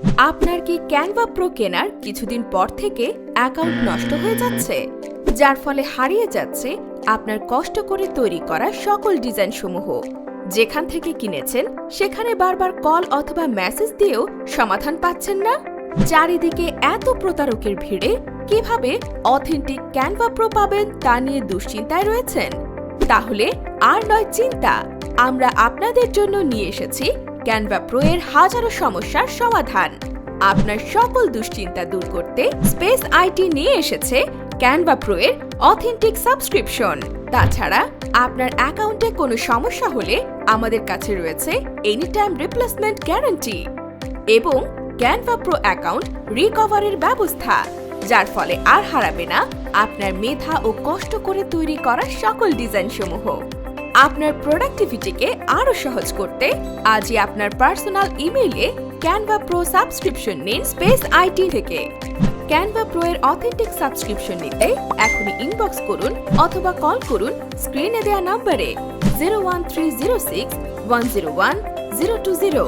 আপনার কি Canva pro কেনার কিছুদিন পর থেকে অ্যাকাউন্ট নষ্ট হয়ে যাচ্ছে? যার ফলে হারিয়ে যাচ্ছে আপনার কষ্ট করে তৈরি করা সকল ডিজাইন সমূহ। যেখান থেকে কিনেছেন, সেখানে বারবার কল অথবা মেসেজ দিয়েও সমাধান পাচ্ছেন না। চারিদিকে এত প্রতারকের ভিড়ে কীভাবে অথেন্টিক ক্যানভা প্রো পাবেন তা নিয়ে দুশ্চিন্তায় রয়েছেন? তাহলে আর নয় চিন্তা, আমরা আপনাদের জন্য নিয়ে এসেছি ক্যানভা প্রো এর হাজারো সমস্যার সমাধান। আপনার সকল দুশ্চিন্তা দূর করতে স্পেস আইটি নিয়ে এসেছে ক্যানভা প্রো এর অথেন্টিক সাবস্ক্রিপশন। তাছাড়া আপনার অ্যাকাউন্টে কোনো সমস্যা হলে আমাদের কাছে রয়েছে এনি টাইম রিপ্লেসমেন্ট গ্যারান্টি এবং ক্যানভা প্রো অ্যাকাউন্ট রিকভারের ব্যবস্থা, যার ফলে আর হারাবে না আপনার মেধা ও কষ্ট করে তৈরি করা সকল ডিজাইন সমূহ আপনার প্রোডাক্টিভিটিকে আরও সহজ করতে আজই আপনার পার্সোনাল ইমেইলে ক্যানভা প্রো সাবস্ক্রিপশন নিন স্পেস আইটি থেকে। ক্যানভা প্রো এর অথেন্টিক সাবস্ক্রিপশন নিতে এখনই ইনবক্স করুন অথবা কল করুন স্ক্রিনে দেওয়া নম্বরে zero one three zero six one zero one zero two zero